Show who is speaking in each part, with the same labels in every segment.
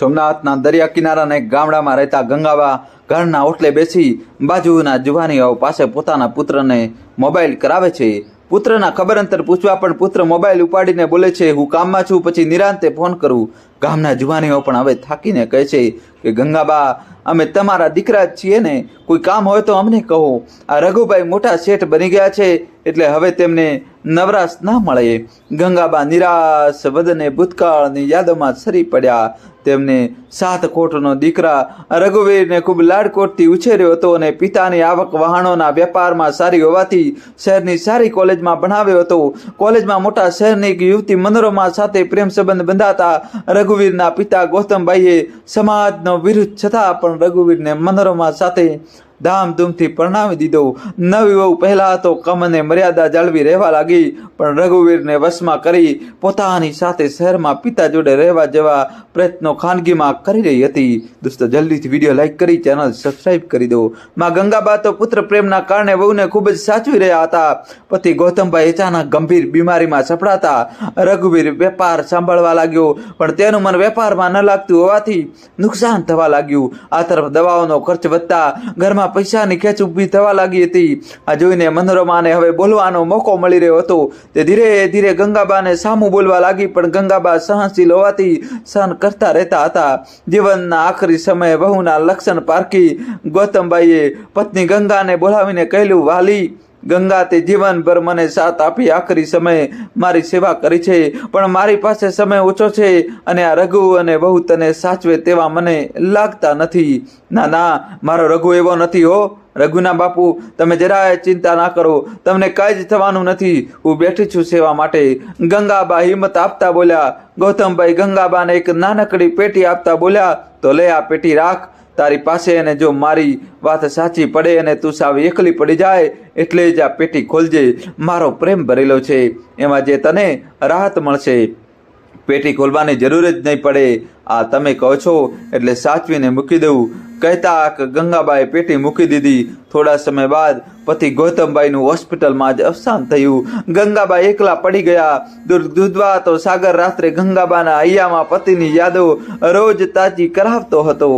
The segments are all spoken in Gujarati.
Speaker 1: સોમનાથના દરિયા કિનારાના એક ગામડામાં રહેતા ગંગાબા ઘરના ઓટલે બેસી બાજુના જુવાનીઓ પાસે પોતાના પુત્રને મોબાઈલ કરાવે છે. પુત્રના ખબર અંતર પૂછવા પણ પુત્ર મોબાઈલ ઉપાડીને બોલે છે, હું કામમાં છું, પછી નિરાંતે ફોન કરું. ગામના જુવાનીઓ પણ હવે થાકીને કહે છે કે ગંગાબા, અમે તમારા દીકરા જ છીએ ને, કોઈ કામ હોય તો અમને કહો. આ રઘુભાઈ મોટા શેઠ બની ગયા છે, એટલે હવે તેમને નવરાશ ના મળે. ગંગાબા નિરાશ, વદને ભૂતકાળની યાદોમાં સરી પડ્યા. તેમને સાત કોટનો દીકરા, રઘુવીરને ખૂબ લાડકોટથી ઉછેર્યો હતો અને પિતાની આવક વહાણોના વેપારમાં સારી હોવાથી શહેરની સારી કોલેજમાં ભણાવ્યો હતો. કોલેજમાં મોટા શહેરની એક યુવતી મનોરમા સાથે પ્રેમ સંબંધ બંધાતા રઘુવીરના પિતા ગૌતમભાઈએ વિરુદ્ધ છતાં પણ રઘુવીરને મનોરમા સાથે ધામધૂમથી પરણાવી દીધો. નવી વહુ પહેલા તો કમને મર્યાદા જાળવી રહેવા લાગી, પણ રઘુવીરને વશમાં કરી પોતાની સાથે શહેરમાં પિતા જોડે રહેવા જેવા પ્રયત્નો ખાનગીમાં કરી રહી હતી. દોસ્તો, જલ્દીથી વીડિયો લાઈક કરી, ચેનલ સબસ્ક્રાઇબ કરી દો. માં ગંગાબા તો પુત્ર પ્રેમના કારણે વહુને ખૂબ જ સાચવી રહ્યા હતા. પતિ ગૌતમભાઈ અચાનક ગંભીર બીમારીમાં સપડાતા રઘુવીર વેપાર સાંભળવા લાગ્યો, પણ તેનું મન વેપારમાં ન લાગતું હોવાથી નુકસાન થવા લાગ્યું. આ તરફ દવાઓનો ખર્ચ વધતા ઘરમાં પૈસાની ખેંચ ઊભી થવા લાગી હતી. આ જોઈને મનોરમાને હવે બોલવાનો મોકો મળી રહ્યો હતો. તે ધીરે ધીરે ગંગાબાને સામું બોલવા લાગી, પણ ગંગાબા સહનશીલ હોવાથી સહન કરતા રહેતા હતા. જીવનના આખરી સમયે વહુના લક્ષણ પારખી ગૌતમબાઈએ પત્ની ગંગાને બોલાવીને કહેલું, વાલી ગંગા તે જીવનભર મને સાથ આપી આખરી સમયે મારી સેવા કરી છે. પણ મારી પાસે સમય ઓછો છે અને આ રઘુ અને બહુ તને સાચવે તેવા મને લાગતા નથી. ના ના, મારો રઘુ એવો નથી હો. રઘુના બાપુ, તમે જરાય ચિંતા ના કરો. તમને કાંઈ જ થવાનું નથી. હું બેઠી છું સેવા માટે. ગંગાબા હિંમત આપતા બોલ્યા, ગૌતમભાઈ ગંગાબાને એક નાનકડી પેટી આપતા બોલ્યા, તો લે આ પેટી રાખ. તારી પાસે અને જો મારી વાત સાચી પડે અને તું સાવ એકલી પડી જાય, એટલે જ આ પેટી ખોલજે. મારો પ્રેમ ભરેલો છે. એમાં જે તને રાહત મળશે. પેટી ખોલવાની જરૂર જ નહીં પડે. આ તમે કહો છો, એટલે સાચવીને મૂકી દઉં. કહેતા ગંગાબાએ પેટી મૂકી દીધી. થોડા સમય બાદ પતિ ગૌતમભાઈનું હોસ્પિટલમાં જ અવસાન થયું. ગંગાબા એકલા પડી ગયા. દૂર દૂધવા તો સાગર રાત્રે ગંગાબાના હૈયામાં પતિની યાદો રોજ તાજી કરાવતો હતો.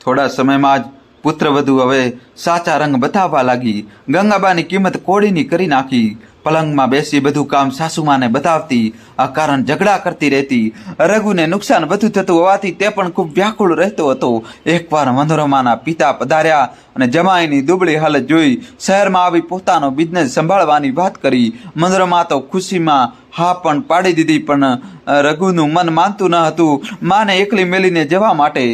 Speaker 1: થોડા સમયમાં જ પુત્રવધુ હવે સાચા રંગ બતાવવા લાગી. ગંગાબાની કિંમત કોડીની કરી નાખી. પલંગમાં બેસી બધું કામ સાસુમાને બતાવતી. આ કારણ ઝઘડા કરતી રહેતી. રઘુને નુકસાન વધુ થતું હોવાથી તે પણ ખૂબ વ્યાકુળ રહેતો હતો. એકવાર મનોરમાના પિતા પધાર્યા અને જમાઈની દુબળી હાલત જોઈ શહેરમાં આવી પોતાનો બિઝનેસ સંભાળવાની વાત કરી. મનોરમા તો ખુશીમાં હા પણ પાડી દીધી, પણ રઘુનું મન માનતું ન હતું. માને એકલી મેલીને જવા માટે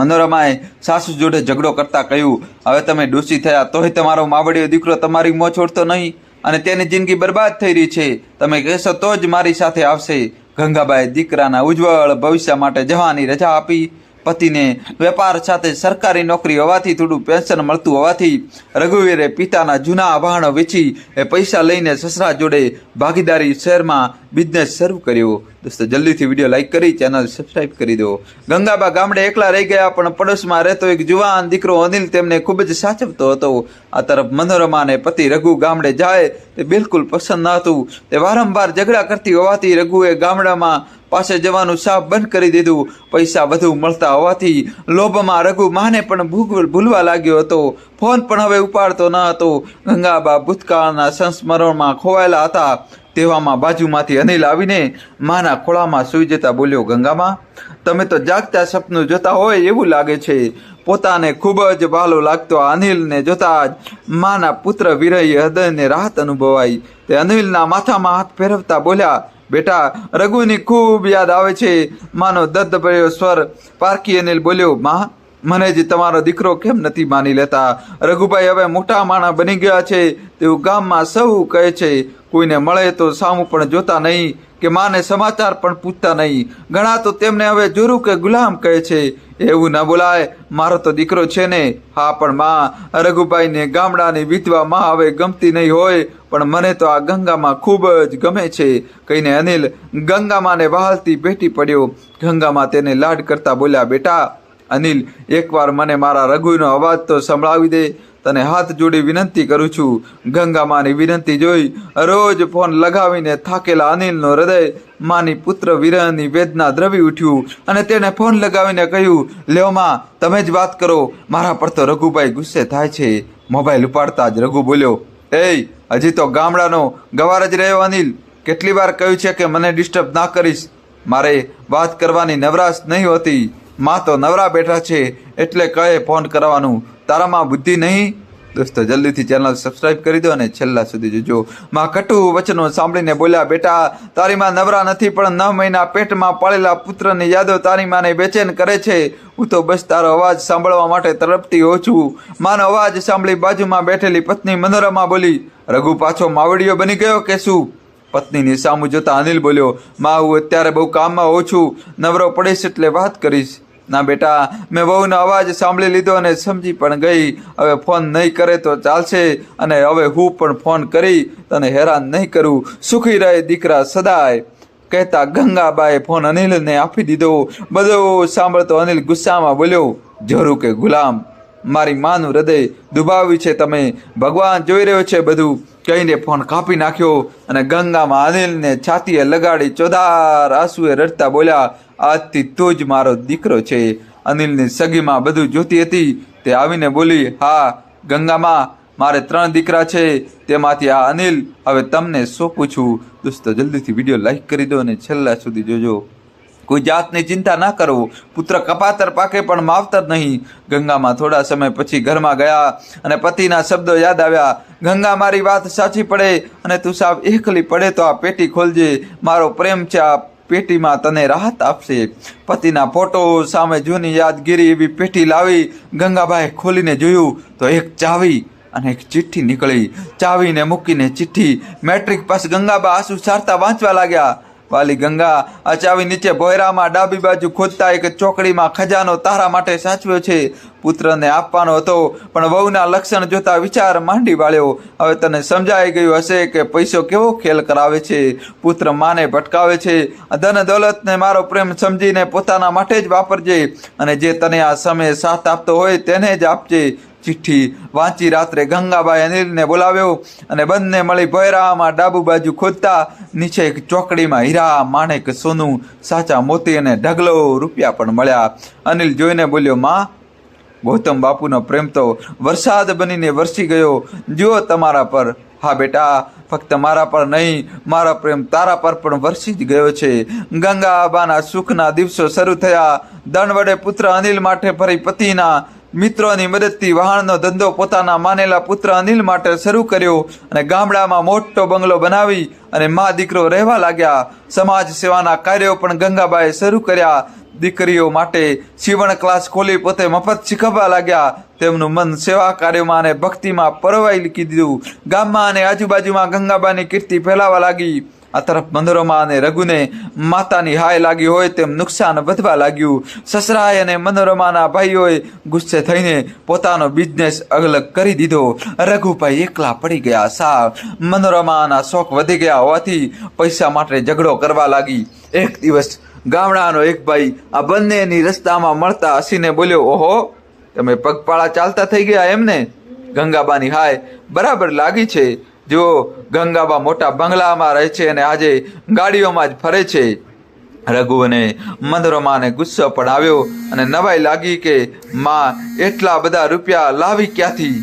Speaker 1: મનોરમાએ સાસુ જોડે ઝઘડો કરતા કહ્યું, હવે તમે ડોસી થયા તોય તમારો માવડીયો દીકરો તમારી મોં છોડતો નહીં અને તેની જિંદગી બરબાદ થઈ રહી છે. તમે કહેશો તો જ મારી સાથે આવશે. ગંગાબાએ દીકરાના ઉજ્જવળ ભવિષ્ય માટે જવાની રજા આપી. પતિને વેપાર સાથે સરકારી નોકરી હોવાથી થોડું પેન્શન મળતું હોવાથી રઘુવીરે પિતાના જૂના આભાણો વેચી એ પૈસા લઈને સસરા જોડે ભાગીદારી શહેરમાં બિઝનેસ શરૂ કર્યો. દોસ્તો, જલ્દીથી વીડિયો લાઈક કરી ચેનલ સબસ્ક્રાઇબ કરી દો. ગંગાબા ગામડે એકલા રહી ગયા, પણ પડોશમાં રહેતો એક જુવાન દીકરો અનિલ તેમને ખૂબ જ સાચવતો હતો. આ તરફ મનોરમા અને પતિ રઘુ ગામડે જાય તે બિલકુલ પસંદ ન હતું. તે વારંવાર ઝઘડા કરતી હોવાથી રઘુએ ગામડામાં પાસે જવાનું સાફ બંધ કરી દીધું. પૈસા વધુ મળતા હોવાથી લોભમાં રઘુ માને પણ ભૂલવા લાગ્યો હતો. ફોન પણ હવે ઉપાડતો ન હતો. ગંગાબા ભૂતકાળના સંસ્મરણમાં ખોવાયેલા હતા. તેવામાં બાજુમાંથી અનિલ આવીને માના ખોળામાં સૂઈ જતા બોલ્યો ગંગામાં તમે તો જાગતા સપનું જોતા હોય એવું લાગે છે. પોતાને ખૂબ જ ભાલો લાગતો અનિલને જોતા જ માના પુત્ર વિરહી હૃદયને રાહત અનુભવાઈ. તે અનિલના માથામાં હાથ ફેરવતા બોલ્યા બેટા રઘુની ખૂબ યાદ આવે છે. માનો દત્ત ભર્યો સ્વર પારકી અનિલ બોલ્યો માં મને જ તમારો દીકરો કેમ નથી માની લેતા? રઘુભાઈ હવે મોટા માણા બની ગયા છે તેવું ગામમાં સૌ કહે છે, કોઈને મળે તો સામું પણ જોતા નહીં, કે માને સમાચાર પણ પૂછતા નહીં. ઘણા તો તેમને હવે જોરું કે ગુલામ કહે છે. એવું ન બોલાય, મારો તો દીકરો છે ને? હા, પણ માં, રઘુભાઈને ગામડાની વિધવા માં હવે ગમતી નહીં હોય, પણ મને તો આ ગંગામાં ખૂબ જ ગમે છે, કહીને અનિલ ગંગામાને વહાલતી ભેટી પડ્યો. ગંગામાં તેને લાડ કરતા બોલ્યા, બેટા અનિલ, એકવાર મને મારા રઘુનો અવાજ તો સંભળાવી દે. તને હાથ જોડી વિનંતી કરું છું. ગંગામાની વિનંતી જોઈ રોજ ફોન લગાવીને થાકેલા અનિલનો હૃદય માની પુત્ર વિરહની વેદના દ્રવી ઉઠ્યું અને તેણે ફોન લગાવીને કહ્યું, લ્યો માં, તમે જ વાત કરો. મારા પર તો રઘુભાઈ ગુસ્સે થાય છે. મોબાઈલ ઉપાડતા જ રઘુ બોલ્યો એ હજી તો ગામડાનો ગવાર જ રહ્યો અનિલ. કેટલી વાર કહ્યું છે કે મને ડિસ્ટર્બ ના કરીશ. મારે વાત કરવાની નવરાશ નહીં હોતી. માં તો નવરા બેઠા છે એટલે કહે ફોન કરવાનું. તારામાં બુદ્ધિ નહીં? દોસ્તો, જલ્દીથી ચેનલ સબસ્ક્રાઇબ કરી દો અને છેલ્લા સુધી જોજો. માં કટુ વચનો સાંભળીને બોલ્યા, બેટા તારી માં નવરા નથી, પણ નવ મહિના પેટમાં પાળેલા પુત્રની યાદો તારી માને બેચેન કરે છે. હું તો બસ તારો અવાજ સાંભળવા માટે તરફતી હોઉં છું. માનો અવાજ સાંભળી બાજુમાં બેઠેલી પત્ની મનોરમા બોલી, રઘુ પાછો માવડીયો બની ગયો કે શું? પત્નીની સામું જોતા અનિલ બોલ્યો, માં, હું અત્યારે બહુ કામમાં હોઉં છું. નવરો પડીશ એટલે વાત કરીશ. ના બેટા, મેં વહુનો અવાજ સાંભળી લીધો અને સમજી પણ ગઈ. હવે ફોન નહીં કરે તો ચાલશે અને હવે હું પણ ફોન કરી તને હેરાન નહીં કરું. સુખી રહે દીકરા સદાય. કહેતા ગંગાબાએ ફોન અનિલને આપી દીધો. બધો સાંભળતો અનિલ ગુસ્સામાં બોલ્યો, જરૂર કે ગુલામ. મારી માનું હૃદય દુભાવ્યું છે. તમે ભગવાન જોઈ રહ્યો છે બધું. કહીને ફોન કાપી નાખ્યો અને ગંગામાં અનિલને છાતીએ લગાડી ચોધાર આંસુએ રડતા બોલ્યા, આજથી તું જ મારો દીકરો છે. અનિલની સગીમાં બધું જોતી હતી. તે આવીને બોલી, હા, ગંગામાં મારે ત્રણ દીકરા છે. તેમાંથી આ અનિલ. હવે તમને સોંપું છું દોસ્તો, જલ્દીથી વીડિયો લાઈક કરી દો અને છેલ્લા સુધી જોજો. કોઈ જાતની ચિંતા ના કરવો. પુત્ર કપાતર પાકે પણ માવતર નહીં. ગંગામાં થોડા સમય પછી ઘરમાં ગયા અને પતિના શબ્દો યાદ આવ્યા. ગંગા, મારી વાત સાચી પડે અને તું સાબ એકલી પડે તો આ પેટી ખોલજે. મારો પ્રેમ છે, આ પેટીમાં તને રાહત આપશે. પતિના ફોટો સામે જૂની યાદગીરી એવી પેટી લાવી ગંગાબાએ ખોલીને જોયું તો એક ચાવી અને એક ચિઠ્ઠી નીકળી. ચાવીને મૂકીને ચિઠ્ઠી. મેટ્રિક પાસ ગંગાબા આંસુ સારતા વાંચવા લાગ્યા. વાલી ગંગા આ ચાવી નીચે ભોયરામાં ડાબી બાજુ ખોદતા એક ચોકડીમાં ખજાનો તારા માટે સાચવ્યો છે. પુત્રને આપવાનો હતો, પણ વહુના લક્ષણ જોતા વિચાર માંડી વાળ્યો. હવે તને સમજાઈ ગયું હશે કે પૈસો કેવો ખેલ કરાવે છે. પુત્ર માને ભટકાવે છે. ધન દોલતને મારો પ્રેમ સમજીને પોતાના માટે જ વાપરજે અને જે તને આ સમયે સાથ આપતો હોય તેને જ આપજે. ચિઠ્ઠી વાંચી રાત્રે ગંગાબાઈ અનિલને બોલાવ્યો અને બંને મળી ભૈરામાં ડાબુ બાજુ ખોદતા નીચે એક ચોકડીમાં હીરા, માણેક, સોનું, સાચા મોતી અને ઢગલો રૂપિયા પણ મળ્યા. અનિલ જોઈને બોલ્યો, માં, ગૌતમ બાપુનો પ્રેમ તો વરસાદ બનીને વરસી ગયો. જુઓ તમારા પર. હા બેટા, ફક્ત મારા પર નહીં, મારા પ્રેમ તારા પર પણ વરસી જ ગયો છે. ગંગા આબાના સુખના દિવસો શરૂ થયા. દણ વડે પુત્ર અનિલ માટે ફરી પતિના મિત્રોની મદદથી વહાણનો ધંધો પોતાના માનેલા પુત્ર અનિલ માટે શરૂ કર્યો અને ગામડામાં મોટો બંગલો બનાવી અને મા દીકરો રહેવા લાગ્યા. સમાજ સેવાના કાર્યો પણ ગંગાબાએ શરૂ કર્યા. દીકરીઓ માટે સીવણ ક્લાસ ખોલી પોતે મફત શીખવવા લાગ્યા. તેમનું મન સેવા કાર્યોમાં અને ભક્તિમાં પરવાઈ દીધું. ગામમાં અને આજુબાજુમાં ગંગાબાની કીર્તિ ફેલાવા લાગી. આ તરફ મનોરમા અને રઘુને માતાની હાય લાગી હોય તેમ નુકસાન વધવા લાગ્યું. સસરાય અને મનોરમાના ભાઈઓએ ગુસ્સે થઈને પોતાનો બિઝનેસ અલગ કરી દીધો. રઘુભાઈ એકલા પડી ગયા સાવ. મનોરમાના શોખ વધી ગયા હોવાથી પૈસા માટે ઝઘડો કરવા લાગી. એક દિવસ ગામડાનો એક ભાઈ આ બંનેની રસ્તામાં મળતા હસીને બોલ્યો, ઓહો, તમે પગપાળા ચાલતા થઈ ગયા એમને? ગંગાબાની હાય બરાબર લાગી છે. જો ગંગાબા મોટા બંગલામાં રહે છે અને આજે ગાડીઓમાં જ ફરે છે. રઘુ અને મનોરમાને ગુસ્સો પણ આવ્યો અને નવાઈ લાગી કે માં એટલા બધા રૂપિયા લાવી ક્યાંથી?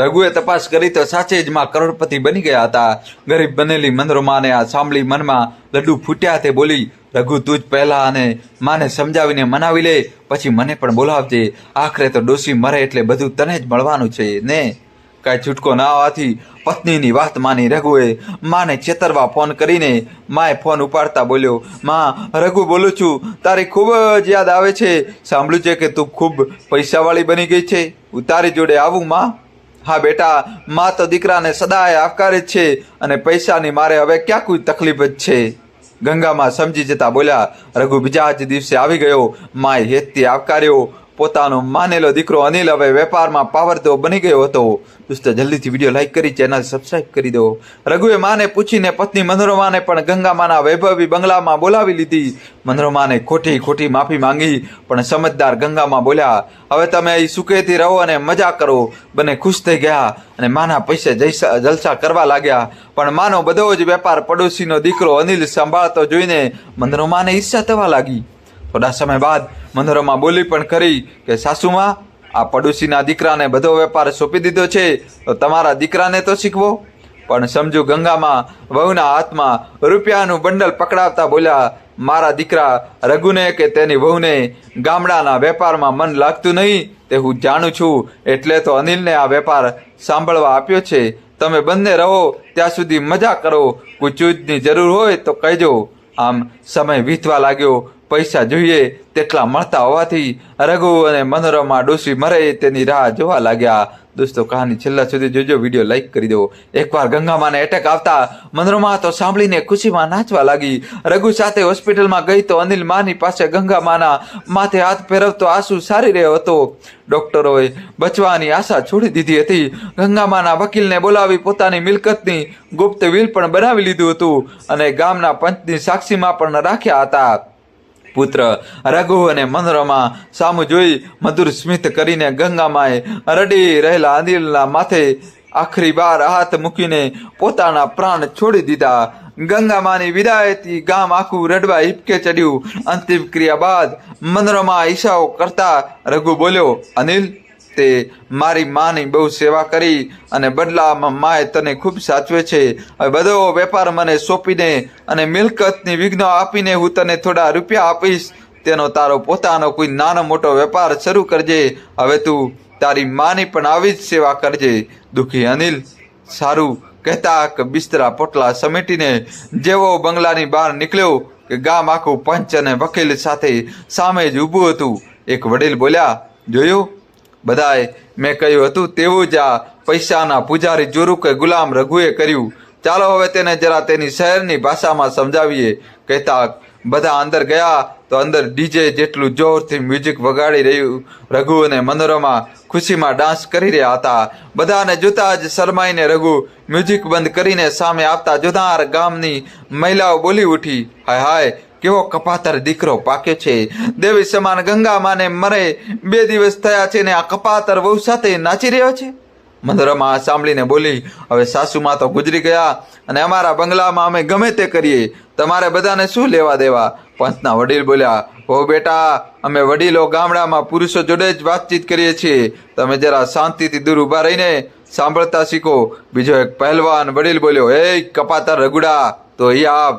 Speaker 1: રઘુએ તપાસ કરી તો સાચે જ માં કરોડપતિ બની ગયા હતા. ગરીબ બનેલી મનોરમાને આ સાંભળી મનમાં લડ્ડુ ફૂટ્યા તે બોલી, રઘુ, તું જ પહેલા અને માને સમજાવીને મનાવી લે, પછી મને પણ બોલાવજે. આખરે તો ડોસી મરે એટલે બધું તને જ મળવાનું છે, ને? કાંઈ છૂટકો ના આવવાથી પત્નીની વાત માની રઘુએ માને છેતરવા ફોન કરીને માએ ફોન ઉપાડતા બોલ્યો, માં, રઘુ બોલું છું, તારી ખૂબ જ યાદ આવે છે. સાંભળ્યું છે કે તું ખૂબ પૈસાવાળી બની ગઈ છે. હું તારી જોડે આવું, માં. હા, બેટા, માં તો દીકરાને સદાય આવકારે છે અને પૈસાની મારે હવે ક્યાં કોઈ તકલીફ જ છે. ગંગામાં સમજી જતા બોલ્યા, રઘુ બીજા જ દિવસે આવી ગયો. માએ હેતથી આવકાર્યો. પોતાનો માનેલો દીકરો અનિલ હવે વેપારમાં પાવરતો બની ગયો હતો. દોસ્તો, જલ્દીથી વીડિયો લાઈક કરી ચેનલ સબસ્ક્રાઇબ કરી દો. રઘુએ માને પૂછીને પત્ની મનોરમાને પણ ગંગામાના વૈભવી બંગલામાં બોલાવી લીધી. મનોરમાને ખોટી ખોટી માફી માંગી, પણ સમજદાર ગંગામાં બોલ્યા, હવે તમે અહીં સુખેથી રહો અને મજા કરો. બંને ખુશ થઈ ગયા અને માના પૈસે જલસા કરવા લાગ્યા. પણ માનો બધો જ વેપાર પડોશીનો દીકરો અનિલ સંભાળતો જોઈને મનોરમાને ઈચ્છા થવા લાગી. થોડા સમય બાદ મનોરમા બોલી પણ ખરી કે, સાસુમાં, આ પડોશીના દીકરાને બધો વેપાર સોંપી દીધો છે, તો તમારા દીકરાને તો શીખવો. પણ સમજુ ગંગામાં, વહુના હાથમાં રૂપિયાનું બંડલ પકડાવતા બોલ્યા, મારા દીકરા, રઘુને કે તેની વહુને ગામડાના વેપારમાં મન લાગતું નહીં, તે હું જાણું છું, એટલે તો અનિલને આ વેપાર સાંભળવા આપ્યો છે. તમે બંને રહો, ત્યાં સુધી મજા કરો કોઈ ચૂજની જરૂર હોય તો કહેજો. આમ સમય વીતવા લાગ્યો. પૈસા જોઈએ તેટલા મળતા હોવાથી રઘુ અને મનોરમા ડોસી મરે તેની રાહ જોવા લાગ્યા. દોસ્તો, કહાની છેલ્લા સુધી જોજો, વીડિયો લાઈક કરી દો એકવાર ગંગામાને એટેક આવતા મનોરમા તો સાંભળીને ખુશીમાં નાચવા લાગી. રઘુ સાથે હોસ્પિટલમાં ગઈ તો અનિલ માની પાસે ગંગામાના માથે હાથ ફેરવતો આંસુ સારી રહ્યો હતો. ડોક્ટરોએ બચવાની આશા છોડી દીધી હતી. ગંગામાના વકીલને બોલાવી પોતાની મિલકતની ગુપ્ત વિલ પણ બનાવી લીધું હતું અને ગામના પંચની સાક્ષીમાં પણ રાખ્યા હતા. પુત્ર રઘુ અને મનોરમા સામું જોઈ મધુર સ્મિત કરીને ગંગામાએ રડી રહેલા અનિલના માથે આખરી બાર હાથ મૂકીને પોતાના પ્રાણ છોડી દીધા. ગંગામાની વિદાયથી ગામ આખું રડવા હિપકે ચડ્યું. અંતિમ ક્રિયા બાદ મનોરમા ઈશાઓ કરતા રઘુ બોલ્યો, અનિલ તે મારી માની બહુ સેવા કરી અને બદલામાં માએ તને ખૂબ સાચવે છે. હવે બધો વેપાર મને સોંપીને અને મિલકતની વિઘ્ન આપીને હું તને થોડા રૂપિયા આપીશ. તેનો તારો પોતાનો કોઈ નાનો મોટો વેપાર શરૂ કરજે. હવે તું તારી માની પણ આવી જ સેવા કરજે. દુઃખી અનિલ, સારું કહેતા કે બિસ્તરા પોટલા સમેટીને જેવો બંગલાની બહાર નીકળ્યો કે ગામ આખું પંચ અને વકીલ સાથે સામે જ ઊભું હતું. એક વડીલ બોલ્યા, જોયું? બધાએ મેં કહ્યું, હતું તેવું જ આ પૈસાના પૂજારી જુરુકે ગુલામ રઘુએ કર્યું. ચાલો હવે તેને જરા તેની શહેરની ભાષામાં સમજાવીએ. કહેતા બધા અંદર ગયા તો અંદર ડીજે જેટલું જોરથી મ્યુઝિક વગાડી રહ્યું રઘુ અને મનોરમા ખુશીમાં ડાન્સ કરી રહ્યા હતા. બધાને જોતા જ શરમાઈને રઘુ મ્યુઝિક બંધ કરીને સામે આવતા જોનાર ગામની મહિલાઓ બોલી ઉઠી, હાય હાય કેવો કપાતર દીકરો પાક્યો છે? દેવી સમાન ગંગા માને મરે. બે દિવસ થયા છે ને આ કપાતર વહુ સાથે નાચી રહ્યો છે? મનોરમા આ સાંભળીને બોલી, હવે સાસુમાં તો ગુજરી ગયા અને અમારા બંગલામાં અમે ગમે તે કરીએ. તમારે બધાને શું લેવા દેવા? પંચના વડીલ બોલ્યા, હો બેટા, અમે વડીલો ગામડામાં પુરુષો જોડે જ વાતચીત કરીએ છીએ. તમે જરા શાંતિથી દૂર ઊભા રહીને સાંભળતા શીખો. બીજો એક પહેલવાન વડીલ બોલ્યો, એ કપાતર રગુડા તો અહીંયા આવ.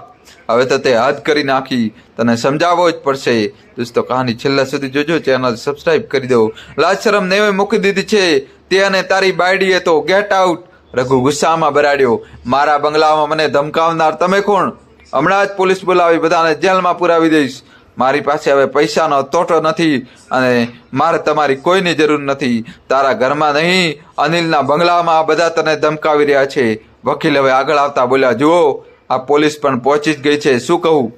Speaker 1: હવે તો તે હદ કરી નાખી. તને સમજાવવો જ પડશે. દોસ્તો, કહાની છેલ્લા સુધી જોજો, ચેનલ સબસ્ક્રાઇબ કરી દો. લાજ શરમ નેવે મૂકી દીધી છે. તે અને તારી બાયડીએ તો ગેટ આઉટ રઘુ ગુસ્સામાં બરાડ્યો. મારા બંગલામાં મને ધમકાવનાર તમે કોણ? હમણાં જ પોલીસ બોલાવી બધાને જેલમાં પુરાવી દઈશ. મારી પાસે હવે પૈસાનો તોટો નથી અને મારે તમારી કોઈની જરૂર નથી. તારા ઘરમાં નહીં, અનિલના બંગલામાં બધા તને ધમકાવી રહ્યા છે. વકીલ હવે આગળ આવતા બોલ્યા, જુઓ આ પોલીસ પણ પહોંચી જ ગઈ છે. શું કહું?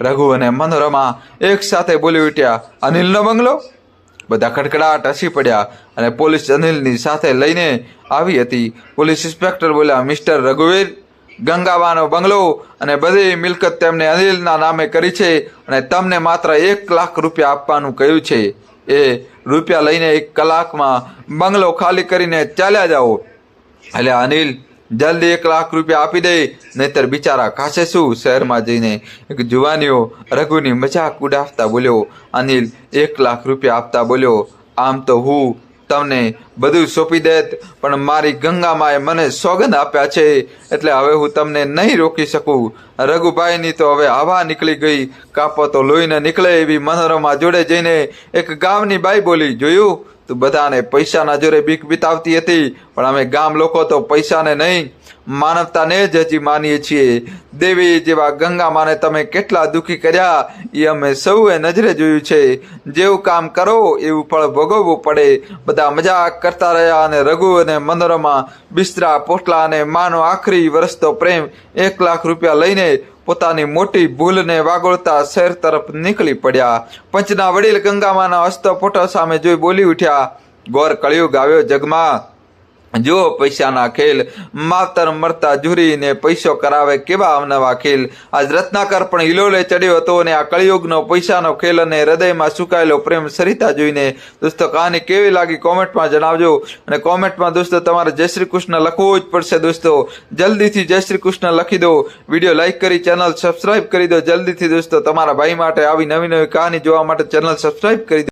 Speaker 1: રઘુ અને મનોરમા એક સાથે બોલી ઉઠ્યા અનિલનો બંગલો? બધા ખડખડાટ હસી પડ્યા અને પોલીસ અનિલની સાથે લઈને આવી હતી. પોલીસ ઇન્સ્પેક્ટર બોલ્યા, મિસ્ટર રઘુવીર, ગંગાવાનો બંગલો અને બધી મિલકત તેમને અનિલના નામે કરી છે અને તમને માત્ર એક લાખ રૂપિયા આપવાનું કહ્યું છે. એ રૂપિયા લઈને એક કલાકમાં બંગલો ખાલી કરીને ચાલ્યા જાઓ. એટલે અનિલ જલ્દી એક લાખ રૂપિયા આપી દે, નહીતર બિચારા ખાશે શું શહેરમાં જઈને? એક જુવાનીઓ રઘુની મજાક ઉડાવતા બોલ્યો, અનિલ, એક લાખ રૂપિયા આપતા બોલ્યો, આમ તો હું તમને બધું સોંપી દેત, પણ મારી ગંગામાએ મને સોગંદ આપ્યા છે, એટલે હવે હું તમને નહીં રોકી શકું. રઘુભાઈની તો હવે હવા નીકળી ગઈ, કાપો તો લોહીને નીકળે એવી મનોરમા જોડે જઈને એક ગામની બાઈ બોલી, જોયું? તું બધાને પૈસાના જોરે બીક બિતાવતી હતી પણ અમે ગામ લોકો તો પૈસાને નહીં, માનવતાને જ હજી માનીએ છીએ. દેવી જેવા ગંગા માને તમે કેટલા દુઃખી કર્યા, એ અમે સૌએ નજરે જોયું છે. જેવું કામ કરો, એવું ફળ ભોગવવું પડે. બધા મજાક કરતા રહ્યા અને રઘુ અને મનોરમા, બિસ્તરા, પોટલા અને માનો આખરી વરસતો પ્રેમ એક લાખ રૂપિયા લઈને પોતાની મોટી ભૂલને વાગોળતા શહેર તરફ નીકળી પડ્યા. પંચના વડીલ ગંગામાના હસ્તો ફોટો સામે જોઈ બોલી ઉઠ્યા, ગોર કળિયુગ આવ્યો જગમાં. જુઓ પૈસાના ખેલ માવતર મરતા ઝૂરીને પૈસો કરાવે કેવા અવનવા ખેલ? આજ રત્નાકર પણ હિલોલે ચડ્યો હતો અને આ કળિયુગનો પૈસાનો ખેલ અને હૃદયમાં સુકાયેલો પ્રેમ સરિતા જોઈને દોસ્તો, કહાની કેવી લાગી કોમેન્ટમાં જણાવજો. અને કોમેન્ટમાં દોસ્તો, તમારે જય શ્રી કૃષ્ણ લખવું જ પડશે દોસ્તો. જલ્દીથી જય શ્રી કૃષ્ણ લખી દો. વીડિયો લાઈક કરી, ચેનલ સબસ્ક્રાઇબ કરી દો. જલ્દીથી દોસ્તો, તમારા ભાઈ માટે આવી નવી નવી કહાની જોવા માટે ચેનલ સબસ્ક્રાઇબ કરી દો.